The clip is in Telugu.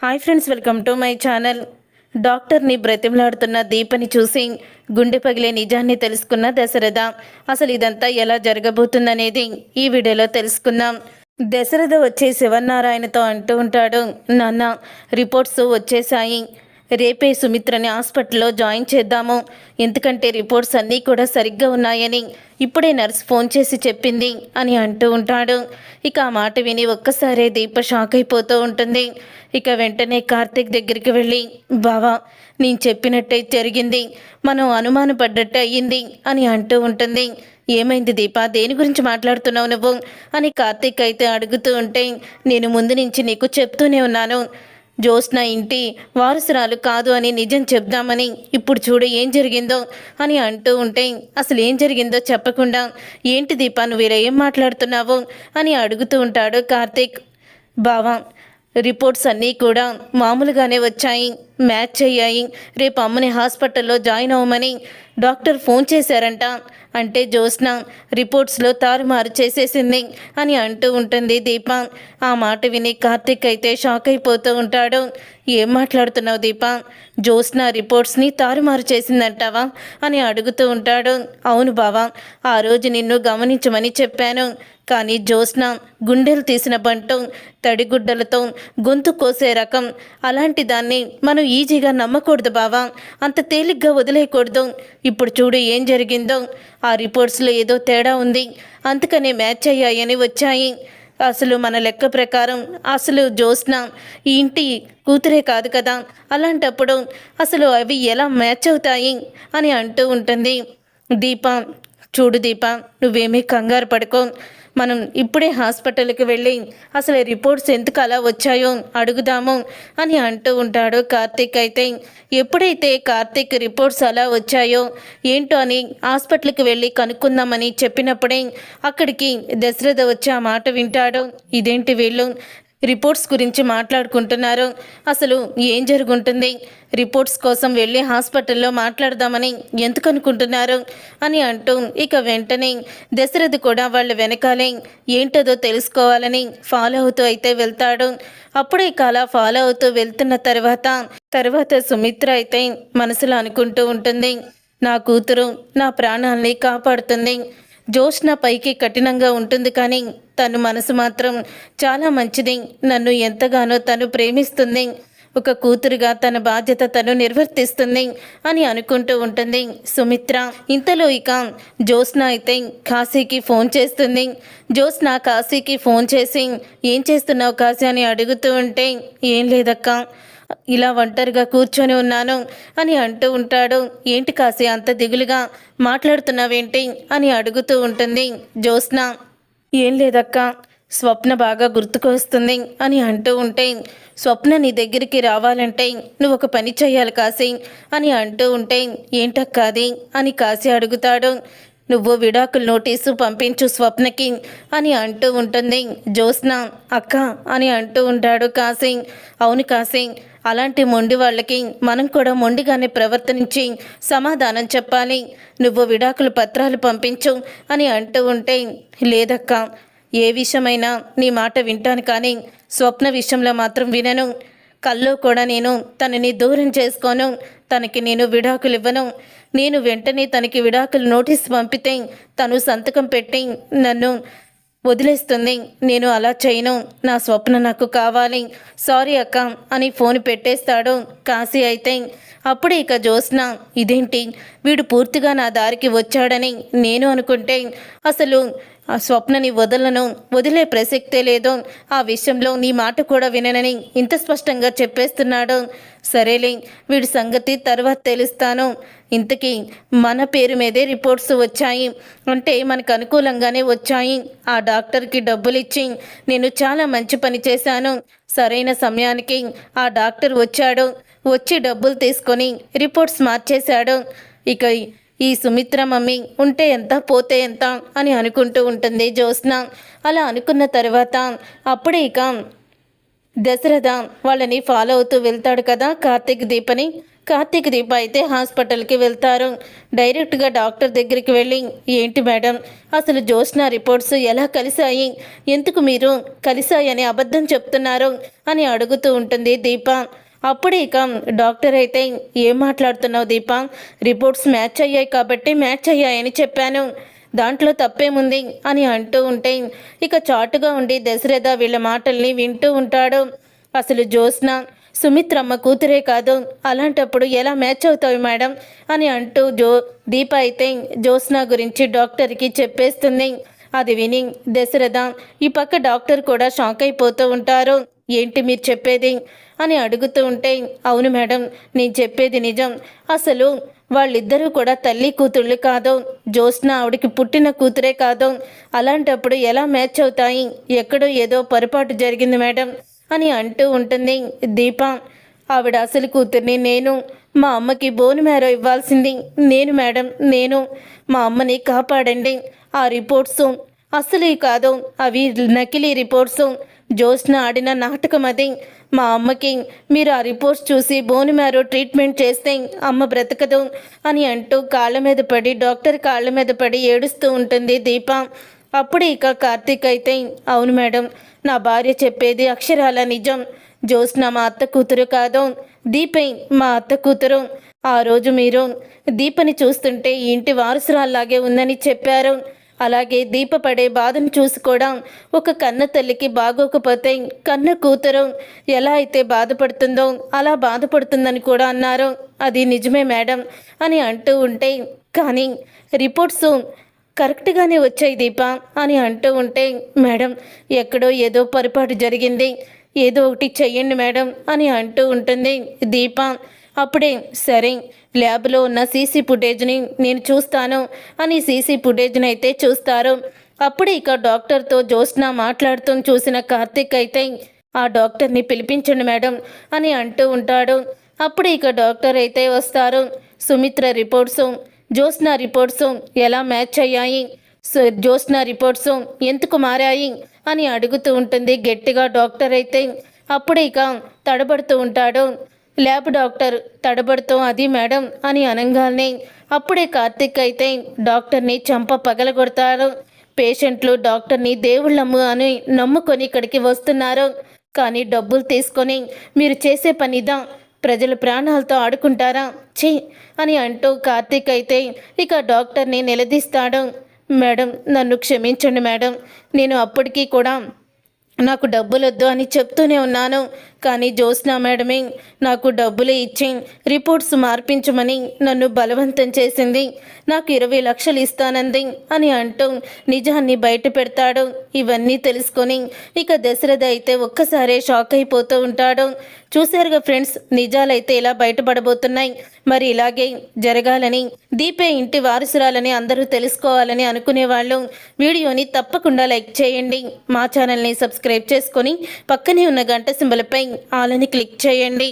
Hi friends welcome to my channel డాక్టర్ని బ్రతిమలాడుతున్న దీపని చూసి గుండె పగిలే నిజాన్ని తెలుసుకున్న దశరథ అసలు ఇదంతా ఎలా జరగబోతుందనేది ఈ వీడియోలో తెలుసుకుందాం. దశరథ వచ్చే శివనారాయణతో అంటూ ఉంటాడు నాన్న రిపోర్ట్స్ వచ్చేసాయి రేపే సుమిత్రని హాస్పిటల్లో జాయిన్ చేద్దాము. ఎందుకంటే రిపోర్ట్స్ అన్నీ కూడా సరిగ్గా ఉన్నాయని ఇప్పుడే నర్స్ ఫోన్ చేసి చెప్పింది అని అంటూ ఉంటాడు. ఇక ఆ మాట విని ఒక్కసారే దీప షాక్ అయిపోతూ ఉంటుంది. ఇక వెంటనే కార్తీక్ దగ్గరికి వెళ్ళి బావా నేను చెప్పినట్టే జరిగింది. మనం అనుమానపడ్డట్టు అయ్యింది అని అంటూ ఉంటుంది. ఏమైంది దీప? దేని గురించి మాట్లాడుతున్నావు నువ్వు? అని కార్తీక్ అయితే అడుగుతూ ఉంటే నేను ముందు నుంచి నీకు చెప్తూనే ఉన్నాను. జ్యోత్స్న ఇంటి వారసురాలు కాదు అని నిజం చెప్దామని ఇప్పుడు చూడు ఏం జరిగిందో అని అంటూ ఉంటే అసలు ఏం జరిగిందో చెప్పకుండా ఏంటి దీపా నువ్వు ఇలా ఏం మాట్లాడుతున్నావు? అని అడుగుతూ ఉంటాడు కార్తీక్. బావా రిపోర్ట్స్ అన్నీ కూడా మామూలుగానే వచ్చాయి మ్యాచ్ అయ్యాయి. రేపు అమ్మని హాస్పిటల్లో జాయిన్ అవ్వమని డాక్టర్ ఫోన్ చేశారంట. అంటే జ్యోత్స్న రిపోర్ట్స్లో తారుమారు చేసేసింది అని అంటూ ఉంటుంది దీప. ఆ మాట విని కార్తిక్ అయితే షాక్ అయిపోతూ ఉంటాడు. ఏం మాట్లాడుతున్నావు దీప? జ్యోత్స్న రిపోర్ట్స్ని తారుమారు చేసిందంటావా? అని అడుగుతూ ఉంటాడు. అవును బావా ఆ రోజు నిన్ను గమనించమని చెప్పాను. కానీ జ్యోత్స్న గుండెలు తీసిన బంటు తడిగుడ్డలతో గొంతు కోసే రకం. అలాంటి దాన్ని మనం ఈజీగా నమ్మకూడదు బావా. అంత తేలిగ్గా వదిలేయకూడదు. ఇప్పుడు చూడు ఏం జరిగిందో ఆ రిపోర్ట్స్లో ఏదో తేడా ఉంది. అందుకనే మ్యాచ్ అయ్యాయని వచ్చాయి. అసలు మన లెక్క ప్రకారం అసలు జ్యోత్స్న ఈ ఇంటి కూతురే కాదు కదా. అలాంటప్పుడు అసలు అవి ఎలా మ్యాచ్ అవుతాయి అని అంటూ ఉంటుంది. దీప చూడు దీప నువ్వేమీ కంగారు పడుకో. మనం ఇప్పుడే హాస్పిటల్కి వెళ్ళి అసలు రిపోర్ట్స్ ఎందుకు అలా వచ్చాయో అడుగుదాము అని అంటూ ఉంటాడు కార్తీక్ అయితే. ఎప్పుడైతే కార్తీక్ రిపోర్ట్స్ అలా వచ్చాయో ఏంటో అని హాస్పిటల్కి వెళ్ళి కనుక్కుందామని చెప్పినప్పుడే అక్కడికి దశరథ వచ్చి ఆ మాట వింటాడు. ఇదేంటి వీళ్ళు? రిపోర్ట్స్ గురించి మాట్లాడుకుంటున్నారు. అసలు ఏం జరుగుంటుంది? రిపోర్ట్స్ కోసం వెళ్ళి హాస్పిటల్లో మాట్లాడదామని ఎందుకు అనుకుంటున్నారు అని అంటూ ఇక వెంటనే దశరథ్ కూడా వాళ్ళ వెనకాలే ఏంటదో తెలుసుకోవాలని ఫాలో అవుతూ అయితే వెళ్తాడు. అప్పుడే కాల ఫాలో అవుతూ వెళ్తున్న తర్వాత తర్వాత సుమిత్ర అయితే మనసులో అనుకుంటూ ఉంటుంది నా కూతురు నా ప్రాణాల్ని కాపాడుతుంది జోష్న పైకి కఠినంగా ఉంటుంది కానీ తను మనసు మాత్రం చాలా మంచిది. నన్ను ఎంతగానో తను ప్రేమిస్తుంది. ఒక కూతురుగా తన బాధ్యత తను నిర్వర్తిస్తుంది అని అనుకుంటూ ఉంటుంది. సుమిత్ర ఇంతలో ఇక జ్యోత్స్న అయితే కాశీకి ఫోన్ చేస్తుంది. జ్యోత్స్న కాశీకి ఫోన్ చేసి ఏం చేస్తున్నావు కాశీ? అని అడుగుతూ ఉంటే ఏం లేదక్క. ఇలా ఒంటరిగా కూర్చొని ఉన్నాను అని అంటూ ఉంటాడు. ఏంటి కాసి అంత దిగులుగా మాట్లాడుతున్నావేంటి అని అడుగుతూ ఉంటుంది జ్యోత్స్న. ఏం లేదక్క స్వప్న బాగా గుర్తుకు వస్తుంది అని అంటూ ఉంటే స్వప్న నీ దగ్గరికి రావాలంటే నువ్వు ఒక పని చేయాలి కాశీ అని అంటూ ఉంటే ఏంటక్కాది అని కాశీ అడుగుతాడు. నువ్వు విడాకుల నోటీసు పంపించు స్వప్నకి అని అంటూ ఉంటుంది. జ్యోత్స్న అక్క అని అంటూ ఉంటాడు కాసింగ్. అవును కాసింగ్ అలాంటి మొండి వాళ్ళకి మనం కూడా మొండిగానే ప్రవర్తించి సమాధానం చెప్పాలి. నువ్వు విడాకుల పత్రాలు పంపించు అని అంటూ ఉంటే లేదక్క ఏ విషయమైనా నీ మాట వింటాను కానీ స్వప్న విషయంలో మాత్రం వినను. కల్లో కూడా నేను తనని దూరం చేసుకోను. తనకి నేను విడాకులు ఇవ్వను. నేను వెంటనే తనకి విడాకులు నోటీస్ పంపితే తను సంతకం పెట్టి నన్ను వదిలేస్తుంది. నేను అలా చేయను. నా స్వప్న నాకు కావాలి. సారీ అక్క అని ఫోన్ పెట్టేస్తాడు కాశీ అయితే అప్పుడే ఇక జ్యోత్స్న ఇదేంటి? వీడు పూర్తిగా నా దారికి వచ్చాడని నేను అనుకుంటే అసలు ఆ స్వప్నని వదలను. వదిలే ప్రసక్తే లేదు. ఆ విషయంలో నీ మాట కూడా విననని ఇంత స్పష్టంగా చెప్పేస్తున్నాడు. సరేలే వీడి సంగతి తర్వాత తెలుస్తాను. ఇంతకీ మన పేరు మీదే రిపోర్ట్స్ వచ్చాయి. అంటే మనకు అనుకూలంగానే వచ్చాయి. ఆ డాక్టర్కి డబ్బులు ఇచ్చి నేను చాలా మంచి పని చేశాను. సరైన సమయానికి ఆ డాక్టర్ వచ్చాడు. వచ్చి డబ్బులు తీసుకొని రిపోర్ట్స్ మార్చేశాడు. ఇక ఈ సుమిత్ర మమ్మీ ఉంటే ఎంత పోతే ఎంత అని అనుకుంటూ ఉంటుంది జ్యోత్స్న. అలా అనుకున్న తర్వాత అప్పుడే ఇక దశరథ వాళ్ళని ఫాలో అవుతూ వెళ్తాడు కదా కార్తీక్ దీపని. కార్తీక్ దీప అయితే హాస్పిటల్కి వెళ్తారు. డైరెక్ట్గా డాక్టర్ దగ్గరికి వెళ్ళి ఏంటి మేడం అసలు జోష్న రిపోర్ట్స్ ఎలా కలిశాయి? ఎందుకు మీరు కలిశాయని అబద్ధం చెప్తున్నారు? అని అడుగుతూ ఉంటుంది దీప. అప్పుడే ఇక డాక్టర్ అయితే ఏం మాట్లాడుతున్నావు దీప? రిపోర్ట్స్ మ్యాచ్ అయ్యాయి కాబట్టి మ్యాచ్ అయ్యాయని చెప్పాను. దాంట్లో తప్పేముంది? అని అంటూ ఉంటే ఇక చాటుగా ఉండి దశరథ వీళ్ళ మాటల్ని వింటూ ఉంటాడు. అసలు జ్యోత్స్న సుమిత్రమ్మ కూతురే కాదు అలాంటప్పుడు ఎలా మ్యాచ్ అవుతావు మేడం? అని అంటూ జో దీప అయితే జ్యోత్స్న గురించి డాక్టర్కి చెప్పేస్తుంది. అది విని దశరథ ఈ పక్క డాక్టర్ కూడా షాక్ అయిపోతూ ఉంటారు. ఏంటి మీరు చెప్పేది? అని అడుగుతూ ఉంటే అవును మేడం నేను చెప్పేది నిజం. అసలు వాళ్ళిద్దరూ కూడా తల్లి కూతుళ్ళు కాదు. జ్యోత్స్న ఆవిడకి పుట్టిన కూతురే కాదు. అలాంటప్పుడు ఎలా మ్యాచ్ అవుతాయి? ఎక్కడో ఏదో పొరపాటు జరిగింది మేడం. అని అంటూ ఉంటుంది దీప. ఆవిడ అసలు కూతుర్ని నేను మా అమ్మకి బోన్ మేరో ఇవ్వాల్సింది నేను మేడం నేను. మా అమ్మని కాపాడండి ఆ రిపోర్ట్స్. అసలు కాదు అవి నకిలీ రిపోర్ట్స్. జోష్న ఆడిన నాటకం అది. మా అమ్మకి మీరు ఆ రిపోర్ట్స్ చూసి బోన్ మేరో ట్రీట్మెంట్ చేస్తే అమ్మ బ్రతకదు అని అంటూ కాళ్ళ మీద పడి డాక్టర్ కాళ్ళ మీద పడి ఏడుస్తూ ఉంటుంది దీప. అప్పుడు ఇక కార్తీక్ అయితే అవును మేడం నా భార్య చెప్పేది అక్షరాల నిజం. జ్యోత్స్న మా అత్త కూతురు కాదు దీపై మా అత్త కూతురు. ఆ రోజు మీరు దీపని చూస్తుంటే ఇంటి వారసురాల్లాగే ఉందని చెప్పారు. అలాగే దీప పడే బాధను చూసుకోవడం ఒక కన్న తల్లికి బాగోకపోతే కన్న కూతురు ఎలా అయితే బాధపడుతుందో అలా బాధపడుతుందని కూడా అన్నారు. అది నిజమే మేడం అని అంటూ ఉంటే కానీ రిపోర్ట్స్ కరెక్ట్గానే వచ్చాయి దీప అని అంటూ ఉంటే మేడం ఎక్కడో ఏదో పొరపాటు జరిగింది. ఏదో ఒకటి చెయ్యండి మేడం అని అంటూ ఉంటుంది దీప. అప్పుడే సరే ల్యాబ్లో ఉన్న సీసీ ఫుటేజ్ని నేను చూస్తాను అని సీసీ ఫుటేజ్ని అయితే చూస్తారు. అప్పుడే ఇక డాక్టర్తో జ్యోత్స్న మాట్లాడుతూ చూసిన కార్తిక్ అయితే ఆ డాక్టర్ని పిలిపించండి మేడం అని అంటూ ఉంటాడు. అప్పుడు ఇక డాక్టర్ అయితే వస్తారు. సుమిత్ర రిపోర్ట్స్ జ్యోత్స్న రిపోర్ట్స్ ఎలా మ్యాచ్ అయ్యాయి? సో జ్యోత్స్న రిపోర్ట్స్ ఎందుకు మారాయి అని అడుగుతూ ఉంటుంది. గట్టిగా డాక్టర్ అయితే అప్పుడే ఇక తడబడుతూ ఉంటాడు. ల్యాబ్ డాక్టర్ తడబడుతూ అది మేడం అని అనగానే అప్పుడే కార్తిక్ అయితే డాక్టర్ని చంప పగలగొడతారు పేషెంట్లు డాక్టర్ని దేవుళ్ళమ్ము అని నమ్ముకొని ఇక్కడికి వస్తున్నారు. కానీ డబ్బులు తీసుకొని మీరు చేసే పనిదా? ప్రజల ప్రాణాలతో ఆడుకుంటారా? ఛీ! అని అంటూ కార్తీక్ అయితే ఇక డాక్టర్ని నిలదీస్తాడు. మేడం నన్ను క్షమించండి మేడం. నేను అప్పటికీ కూడా నాకు డబ్బులొద్దు అని చెప్తూనే ఉన్నాను. కానీ జ్యోత్స్న మేడమే నాకు డబ్బులు ఇచ్చి రిపోర్ట్స్ మార్పించమని నన్ను బలవంతం చేసింది. నాకు ఇరవై లక్షలు ఇస్తానంది అని అంటూ నిజాన్ని బయట పెడతాడు. ఇవన్నీ తెలుసుకొని ఇక దశరథ అయితే ఒక్కసారే షాక్ అయిపోతూ ఉంటాడు. చూశారుగా ఫ్రెండ్స్ నిజాలైతే ఇలా బయటపడబోతున్నాయి. మరి ఇలాగే జరగాలని దీపే ఇంటి వారసురాలని అందరూ తెలుసుకోవాలని అనుకునేవాళ్ళు. వీడియోని తప్పకుండా లైక్ చేయండి. మా ఛానల్ని సబ్స్క్రైబ్ చేసుకొని పక్కనే ఉన్న గంట సింబలపై ఆలని క్లిక్ చేయండి.